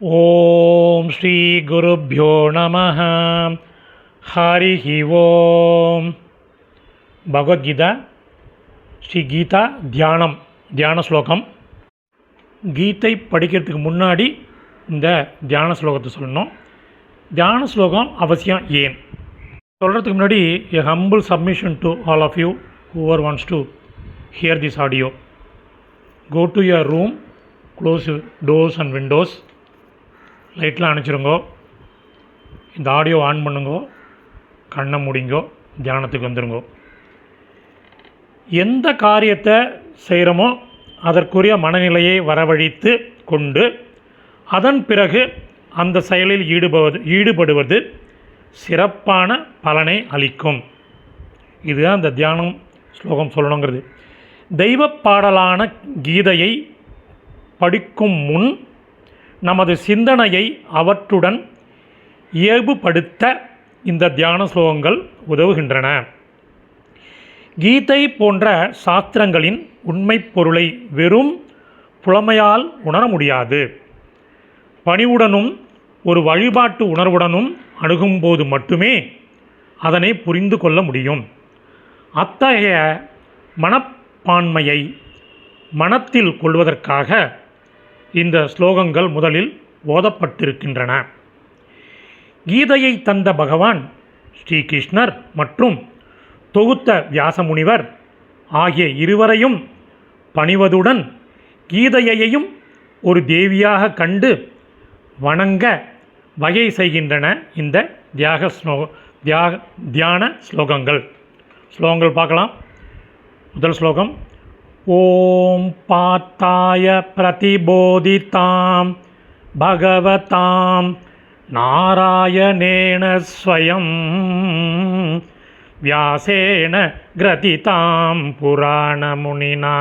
ஓம் ஸ்ரீ குருப்பியோ நம ஹரி ஓம். பகவத்கீதா ஸ்ரீ கீதா தியானம் தியான ஸ்லோகம். கீதை படிக்கிறதுக்கு முன்னாடி இந்த தியான ஸ்லோகத்தை சொல்லணும். தியான ஸ்லோகம் அவசியம் ஏன்? சொல்கிறதுக்கு முன்னாடி a humble submission to all of you whoever wants to hear this audio go to your room close doors and windows லைட்லாம் அணைச்சிருங்கோ. இந்த ஆடியோ ஆன் பண்ணுங்கோ. கண்ணை முடிங்கோ. தியானத்துக்கு வந்துருங்கோ. எந்த காரியத்தை செய்கிறோமோ அதற்குரிய மனநிலையை வரவழைத்து கொண்டு அதன் பிறகு அந்த செயலில் ஈடுபவது ஈடுபடுவது சிறப்பான பலனை அளிக்கும். இதுதான் இந்த தியானம் ஸ்லோகம் சொல்லணுங்கிறது. தெய்வப் பாடலான கீதையை படிக்கும் முன் நமது சிந்தனையை அவற்றுடன் இயல்புபடுத்த இந்த தியான ஸ்லோகங்கள் உதவுகின்றன. கீதை போன்ற சாஸ்திரங்களின் உண்மைப் பொருளை வெறும் புலமையால் உணர முடியாது. பணிவுடனும் ஒரு வழிபாட்டு உணர்வுடனும் அணுகும்போது மட்டுமே அதனை புரிந்து கொள்ள முடியும். அத்தகைய மனப்பான்மையை மனத்தில் கொள்வதற்காக இந்த ஸ்லோகங்கள் முதலில் ஓதப்பட்டிருக்கின்றன. கீதையை தந்த பகவான் ஸ்ரீகிருஷ்ணர் மற்றும் தொகுத்த வியாசமுனிவர் ஆகிய இருவரையும் பணிவதுடன் கீதையையும் ஒரு தேவியாக கண்டு வணங்க வகை செய்கின்றன இந்த தியாக ஸ்லோ தியாக தியான ஸ்லோகங்கள். ஸ்லோகங்கள் பார்க்கலாம். முதல் ஸ்லோகம். ॐ पात्ताय प्रतिबोधितां भगवतां नारायणेन स्वयं व्यासेन ग्रथितां पुराणमुनिना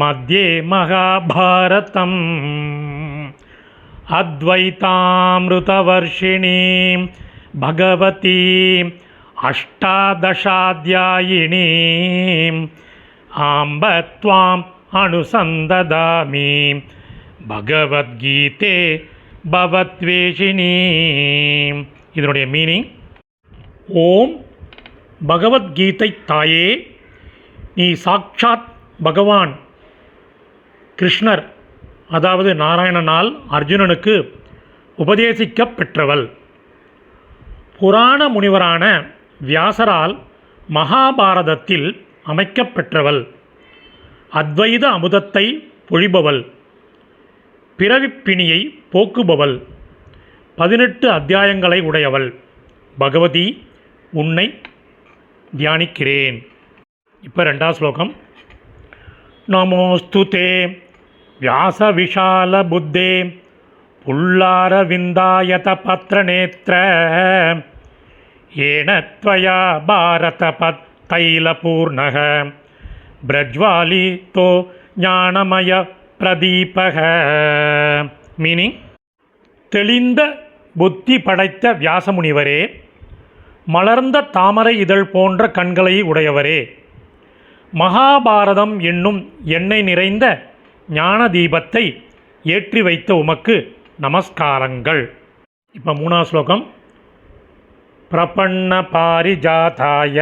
मध्ये महाभारतम् अद्वैतामृतवर्षिणीं भगवतीम् अष्टादशाध्यायिनी आम्ब त्वाम् अनुसन्ददामि பகவத்கீதே பவத்வேஷினி இதனுடைய மீனிங் ஓம் பகவத்கீதை தாயே நீ சாக்ஷாத் பகவான் கிருஷ்ணர் அதாவது நாராயணனால் அர்ஜுனனுக்கு உபதேசிக்கப் பெற்றவள் புராண முனிவரான வியாசரால் மகாபாரதத்தில் அமைக்கப்பெற்றவள். அத்வைத அமுதத்தை பொழிபவள். பிறவிப்பிணியை போக்குபவள். பதினெட்டு அத்தியாயங்களை உடையவள். பகவதி உன்னை தியானிக்கிறேன். இப்போ ரெண்டாம் ஸ்லோகம். நமோஸ்து தே வியாசவிஷால புத்தே புல்லாரவிந்தாயத பத்திர நேத்திர ஏன பாரத பத் तैलपूर्णः பிரஜ்வாலிதோ ஞானமய பிரதீபக. மீனிங் தெளிந்த புத்தி படைத்த வியாசமுனிவரே மலர்ந்த தாமரை இதழ் போன்ற கண்களை உடையவரே மகாபாரதம் என்னும் எண்ணெய் நிறைந்த ஞான தீபத்தை ஏற்றி வைத்த உமக்கு நமஸ்காரங்கள். இப்போ மூணாவது ஸ்லோகம். பிரபன்ன பாரிஜாதாய.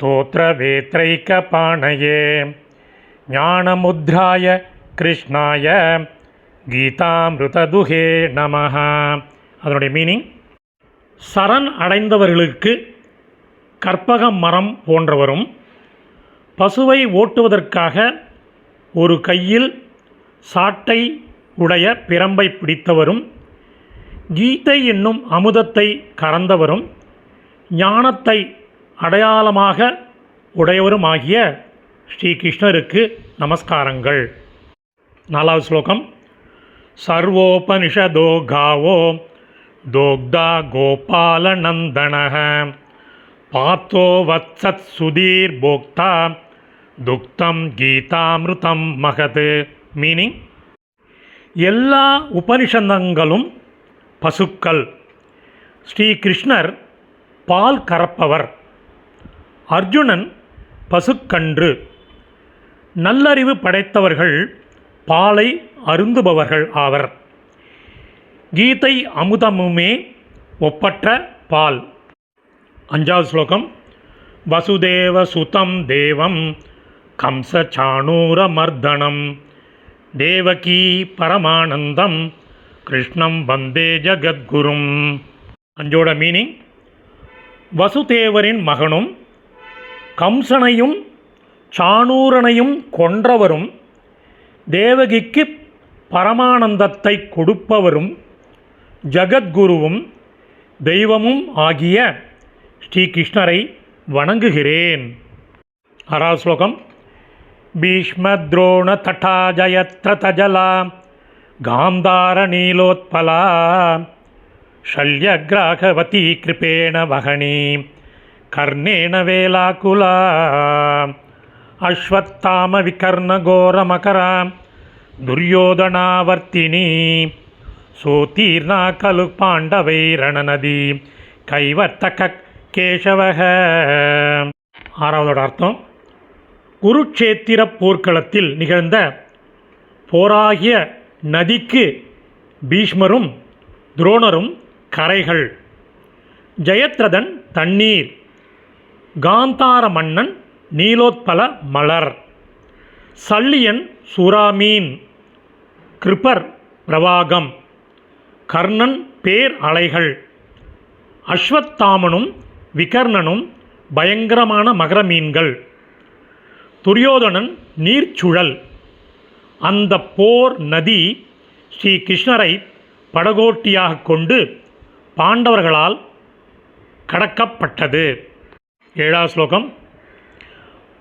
தோத்திரவேத்ரைக்க பாணயே ஞானமுத்ராய கிருஷ்ணாய கீதாமிருததுகே நமஹ. அதனுடைய மீனிங் சரண் அடைந்தவர்களுக்கு கற்பக மரம் போன்றவரும் பசுவை ஓட்டுவதற்காக ஒரு கையில் சாட்டை உடைய பிரம்பை பிடித்தவரும் கீதை என்னும் அமுதத்தை கறந்தவரும் ஞானத்தை அடையாளமாக உடையவருமாகிய ஸ்ரீகிருஷ்ணருக்கு நமஸ்காரங்கள். நாலாவது ஸ்லோகம். சர்வோபனிஷதோ காவோ தோக்தா கோபாலநந்தன பார்த்தோ வத்சத் சுதீர் போக்தா துக்தம் கீதாமிருதம் மகது. மீனிங் எல்லா உபனிஷந்தங்களும் பசுக்கள். ஸ்ரீகிருஷ்ணர் பால் கறப்பவர். அர்ஜுனன் பசுக்கன்று. நல்லறிவு படைத்தவர்கள் பாலை அருந்துபவர்கள் ஆவர். கீதை அமுதமுமே ஒப்பற்ற பால். அஞ்சாவது ஸ்லோகம். வசுதேவ சுதம் தேவம் கம்ச சாணூரமர்தனம் தேவகி பரமானந்தம் கிருஷ்ணம் வந்தே ஜகத்குரும். அஞ்சோட மீனிங் வசுதேவரின் மகனும் கம்சனையும் சாணூரனையும் கொன்றவரும் தேவகிக்கு பரமானந்தத்தை கொடுப்பவரும் ஜகத்குருவும் தெய்வமும் ஆகிய ஸ்ரீகிருஷ்ணரை வணங்குகிறேன் ஆறாவது ஸ்லோகம் பீஷ்மத்ரோண தட்டா ஜயத்ர தஜலா காந்தார நீலோத்பலா शल्यग्राहवती कृपेण కర్ణేణ వేలాకుల అశ్వత్థామ వికర్ణఘోరమకరా దుర్యోధనావర్తిని సోతీర్ణ பாண்டவை పాండవైరణనది కైవర్తక కేశవ ஆறாவதோட அர்த்தம். குருக்ஷேத்திர போர்க்களத்தில் நிகழ்ந்த போராகிய நதிக்கு பீஷ்மரும் துரோணரும் கரைகள். ஜெயத்ரதன் தண்ணீர். காந்தார மன்னன் நீலோத்பல மலர். சல்லியன் சுராமீன் கிருப்பர் பிரவாகம். கர்ணன் பேர் அலைகள். அஸ்வத்தாமனும் விகர்ணனும் பயங்கரமான மகர மீன்கள். துரியோதனன் நீர்ச்சுழல். அந்த போர் நதி ஸ்ரீ கிருஷ்ணரை படகோட்டியாக கொண்டு பாண்டவர்களால் கடக்கப்பட்டது. एडा श्लोकं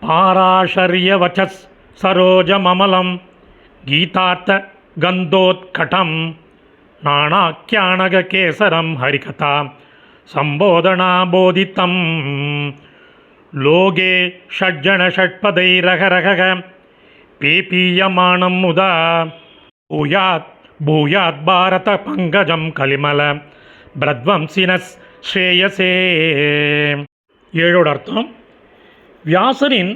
पाराशर्यवचस् सरोजममलं गीतार्थगन्धोत्कटं नाणाख्याणगकेसरं हरिकथा सम्बोधनाबोधितं लोके षड्जनषट्पदैरघरघ पेपीयमाणं मुदा भूयात् भूयात् भारतपङ्कजं कलिमल प्रध्वंसिनः श्रेयसे ஏழோட அர்த்தம் வியாசரின்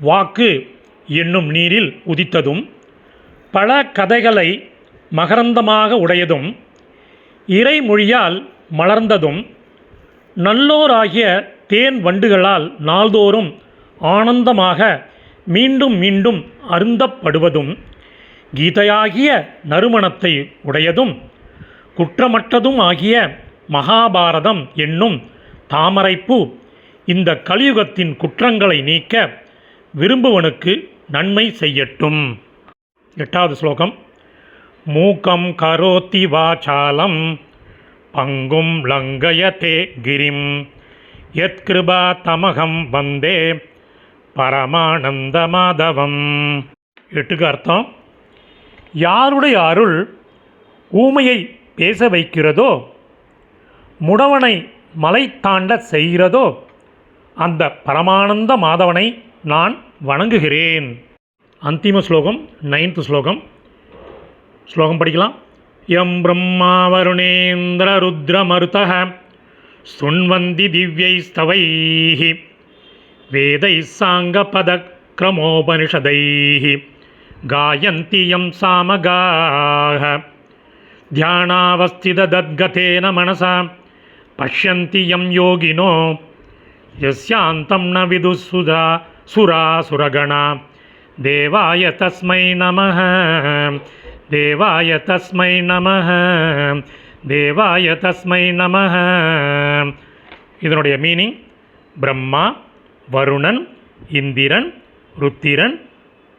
வாக்கு என்னும் நீரில் உதித்ததும் பல கதைகளை மகரந்தமாக உடையதும் இறைமொழியால் மலர்ந்ததும் நல்லோராகிய தேன் வண்டுகளால் நாள்தோறும் ஆனந்தமாக மீண்டும் மீண்டும் அருந்தப்படுவதும் கீதையாகிய நறுமணத்தை உடையதும் குற்றமற்றதும் ஆகிய மகாபாரதம் என்னும் தாமரைப்பூ இந்த கலியுகத்தின் குற்றங்களை நீக்க விரும்புவனுக்கு நன்மை செய்யட்டும். எட்டாவது ஸ்லோகம். மூக்கம் கரோத்தி வாசாலம் பங்கும் லங்கயதே கிரிம். யத்கிருபா தமகம் வந்தே பரமானந்த மாதவம். எட்டுக்கு அர்த்தம். யாருடைய அருள் ஊமையை பேச வைக்கிறதோ முடவனை மலை தாண்ட செய்கிறதோ அந்த பரமானந்த மாதவனை நான் வணங்குகிறேன். அந்திம ஸ்லோகம் நைன்த் ஸ்லோகம். ஸ்லோகம் படிக்கலாம். எம் பிரம்மா வருணேந்திர ருத்ரமருத சுண்வந்தி திவ்யைஸ்தவை வேதை சாங்க பதக்கிரமோபனிஷதை காயந்தி எம் சாமகாக தியானாவஸ்தித தத்கதேன மனசா பஷ்யந்தி யோகினோ यस्यान्तं न विदुःसुधा सुरासुरगणा देवाय तस्मै नमः देवाय तस्मै नमः தேவாய தஸ்மை நமः இதனுடைய மீனிங் பிரம்மா வருணன் இந்திரன் ருத்திரன்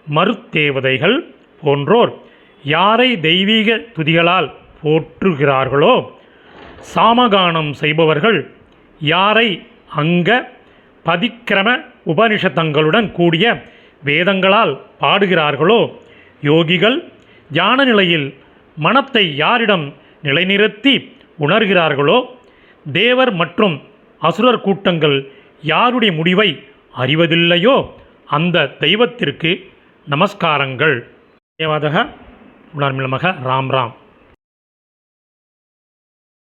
மருத்தேவதைகள் போன்றோர் யாரை தெய்வீக துதிகளால் போற்றுகிறார்களோ சாமகானம் செய்பவர்கள் யாரை அங்க பதிக்கிரம உபனிஷத்தங்களுடன் கூடிய வேதங்களால் பாடுகிறார்களோ? யோகிகள் ஞான நிலையில் மனத்தை யாரிடம் நிலைநிறுத்தி உணர்கிறார்களோ? தேவர் மற்றும் அசுரர் கூட்டங்கள் யாருடைய முடிவை அறிவதில்லையோ? அந்த தெய்வத்திற்கு நமஸ்காரங்கள். தேவாதக உணர்மிளமக ராம் ராம்.